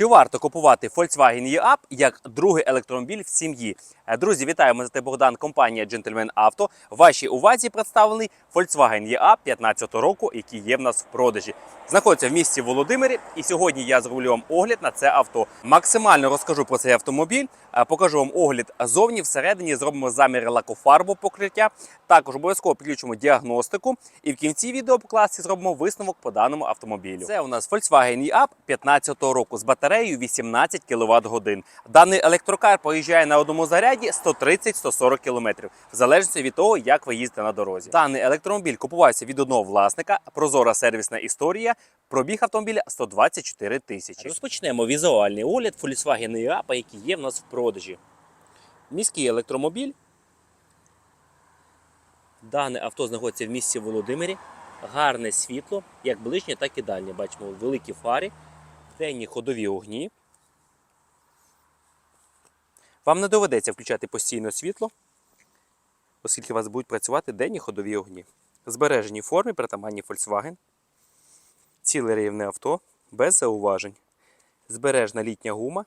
Чи варто купувати Volkswagen e-Up як другий електромобіль в сім'ї? Е, Друзі, вітаю! Мене звати Богдан, компанія Gentleman Auto. Вашій увазі представлений Volkswagen e-Up 15 року, який є в нас в продажі. Знаходиться в місті Володимирі, і сьогодні я зроблю вам огляд на це авто. Максимально розкажу про цей автомобіль, е, покажу вам огляд зовні, всередині зробимо заміри лакофарбу покриття. Також обов'язково підключимо діагностику. І в кінці відео по зробимо висновок по даному автомобілю. Це у нас Volkswagen e-Up 15 року з батареєю 18 кВт годин. Даний електрокар поїжджає на одному заряді 130-140 км, в залежності від того, як ви їздите на дорозі. Даний електромобіль купувався від одного власника, прозора сервісна історія. Пробіг автомобіля 124 тисячі. Розпочнемо візуальний огляд Volkswagen e-Up, який є в нас в продажі. Міський електромобіль. Дане авто знаходиться в місті Володимирі. Гарне світло, як ближнє, так і дальнє. Бачимо великі фари, денні ходові огні. Вам не доведеться включати постійно світло, оскільки у вас будуть працювати денні ходові огні. Збережені форми притаманні Volkswagen. Ціле рівне авто без зауважень. Збережна літня гума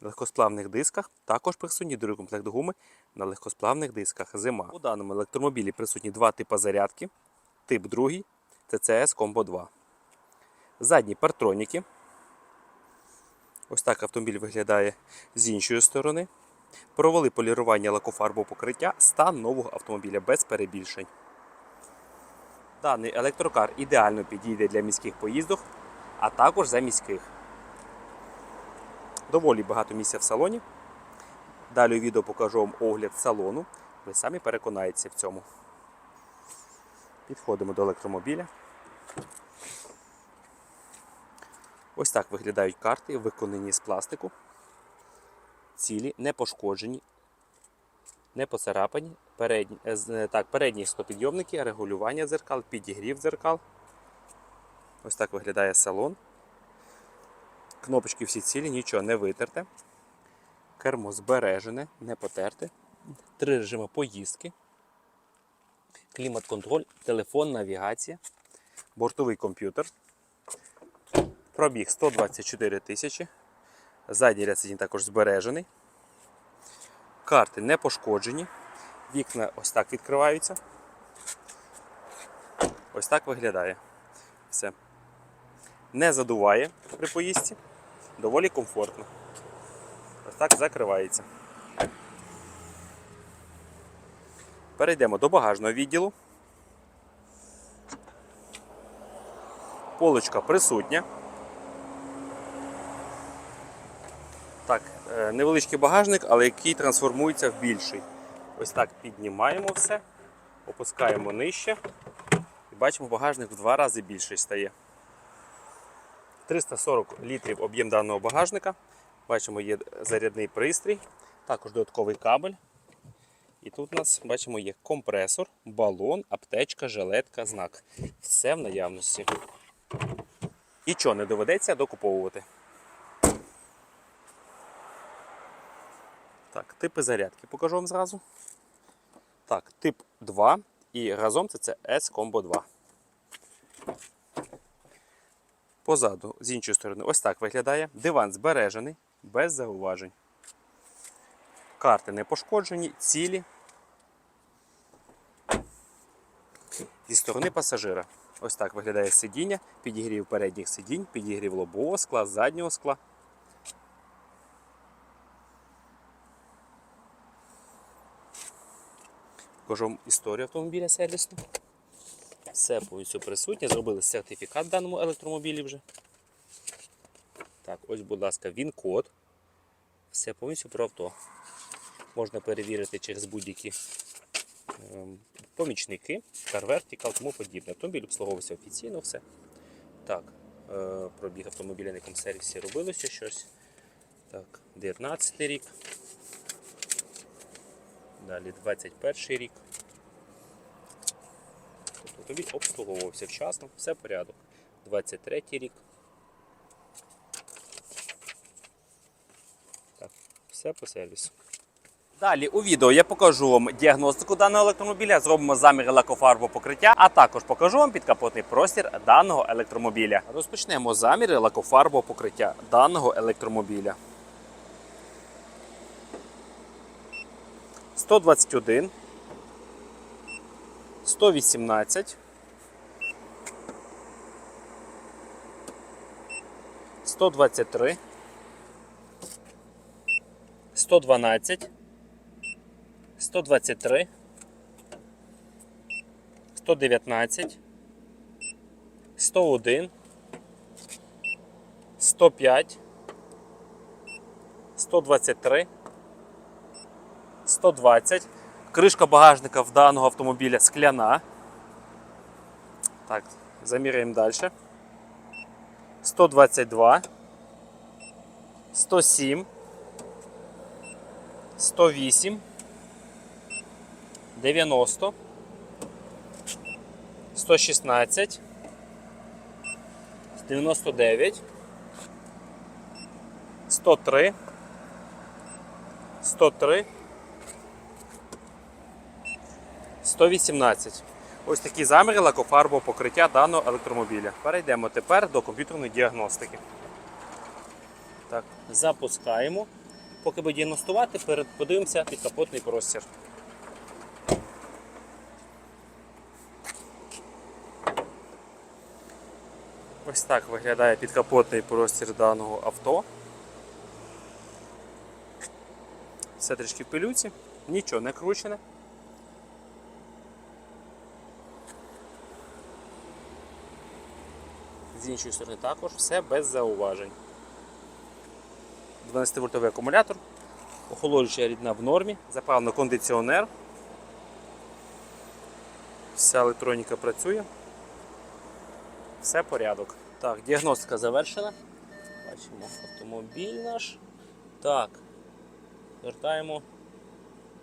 на легкосплавних дисках. Також присутній другий комплект гуми на легкосплавних дисках зима. У даному електромобілі присутні два типи зарядки. Тип 2 TCS Combo 2. Задні партроніки. Ось так автомобіль виглядає з іншої сторони. Провели полірування лакофарбового покриття, стан нового автомобіля без перебільшень. Даний електрокар ідеально підійде для міських поїздок, а також за міських. Доволі багато місця в салоні. Далі у відео покажу вам огляд салону. Ви самі переконаєтеся в цьому. Підходимо до електромобіля. Ось так виглядають карти, виконані з пластику. Цілі, не пошкоджені, не поцарапані. Передні, е, е, так, передні склопідйомники, регулювання дзеркал, підігрів дзеркал. Ось так виглядає салон. Кнопочки всі цілі, нічого не витерте. Кермо збережене, не потерте. Три режими поїздки. Клімат-контроль, телефон, навігація, бортовий комп'ютер. Пробіг 124 тисячі. Задній ряд сидінь також збережений. Карти не пошкоджені. Вікна ось так відкриваються. Ось так виглядає. Все. Не задуває при поїздці. Доволі комфортно. Ось так закривається. Перейдемо до багажного відділу. Полочка присутня. Так, е, невеличкий багажник, але який трансформується в більший. Ось так піднімаємо все, опускаємо нижче і бачимо, багажник в два рази більший стає. 340 літрів об'єм даного багажника. Бачимо, є зарядний пристрій, також додатковий кабель. І тут у нас бачимо є компресор, балон, аптечка, жилетка, знак. Все в наявності. Нічого не доведеться докуповувати. Так, типи зарядки покажу вам зразу. Так, тип 2 і разом це, це S-Combo 2. Позаду, з іншої сторони, ось так виглядає. Диван збережений, без зауважень. Карти не пошкоджені, цілі. Зі сторони пасажира. Ось так виглядає сидіння, підігрів передніх сидінь, підігрів лобового скла, заднього скла. Покажу вам історію автомобіля сервісну. Все повністю присутнє. Зробили сертифікат даному електромобілі вже. Так, ось, будь ласка, він-код. Все повністю про авто. Можна перевірити через будь-які ем, помічники, CarVertical, тому подібне. Автомобіль обслуговувався офіційно все. Так, е, пробіг автомобіля на якому сервісі робилося щось. Так, 19 рік. Далі 21 рік. Тобто автомобіль обслуговувався вчасно, все порядок. 23 рік. Так, все по сервісу. Далі у відео я покажу вам діагностику даного електромобіля, зробимо заміри лакофарбового покриття, а також покажу вам підкапотний простір даного електромобіля. Розпочнемо заміри лакофарбового покриття даного електромобіля. 121, 118, 123, 112, 123, 119, 101, 105, 123, 120. Кришка багажника в даного автомобіля скляна. Так, заміряємо далі. 122, 107, 108, 90, 116, 99, 103, 103, 118. Ось такі заміри лакофарбового покриття даного електромобіля. Перейдемо тепер до комп'ютерної діагностики. Так, запускаємо. Поки буде діагностувати, подивимося підкапотний простір. Ось так виглядає підкапотний простір даного авто. Все трішки в пилюці, нічого не кручене. З іншої сторони також все без зауважень. 12-вольтовий акумулятор, охолоджуюча рідна в нормі, заправлено кондиціонер. Вся електроніка працює. Все порядок. Так, діагностика завершена. Бачимо автомобіль наш. Так, вертаємо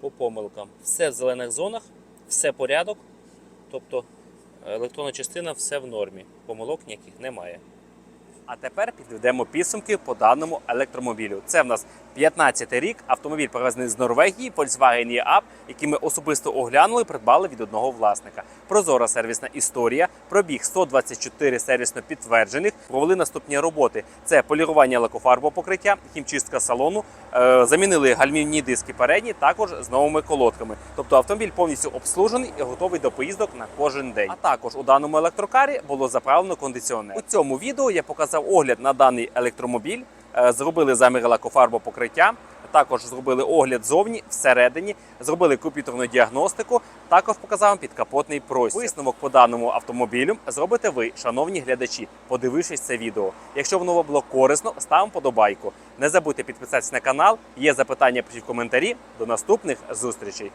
по помилкам. Все в зелених зонах, все порядок. Тобто електронна частина все в нормі. Помилок ніяких немає. А тепер підведемо підсумки по даному електромобілю. Це в нас 15-й рік. Автомобіль привезений з Норвегії, Volkswagen e-Up, який ми особисто оглянули придбали від одного власника. Прозора сервісна історія, пробіг 124 сервісно підтверджених. Провели наступні роботи: це полірування лакофарбового покриття, хімчистка салону, е, замінили гальмівні диски передні, також з новими колодками. Тобто автомобіль повністю обслужений і готовий до поїздок на кожен день. А також у даному електрокарі було заправлено кондиціонер. У цьому відео я показав огляд на даний електромобіль. Е, Зробили заміри лакофарбового покриття, також зробили огляд зовні, всередині, зробили комп'ютерну діагностику, також показав вам підкапотний простір. Висновок по даному автомобілю зробите ви, шановні глядачі, подивившись це відео. Якщо воно було корисно, ставимо подобайку. Не забудьте підписатися на канал. Є запитання пишіть в коментарі. До наступних зустрічей.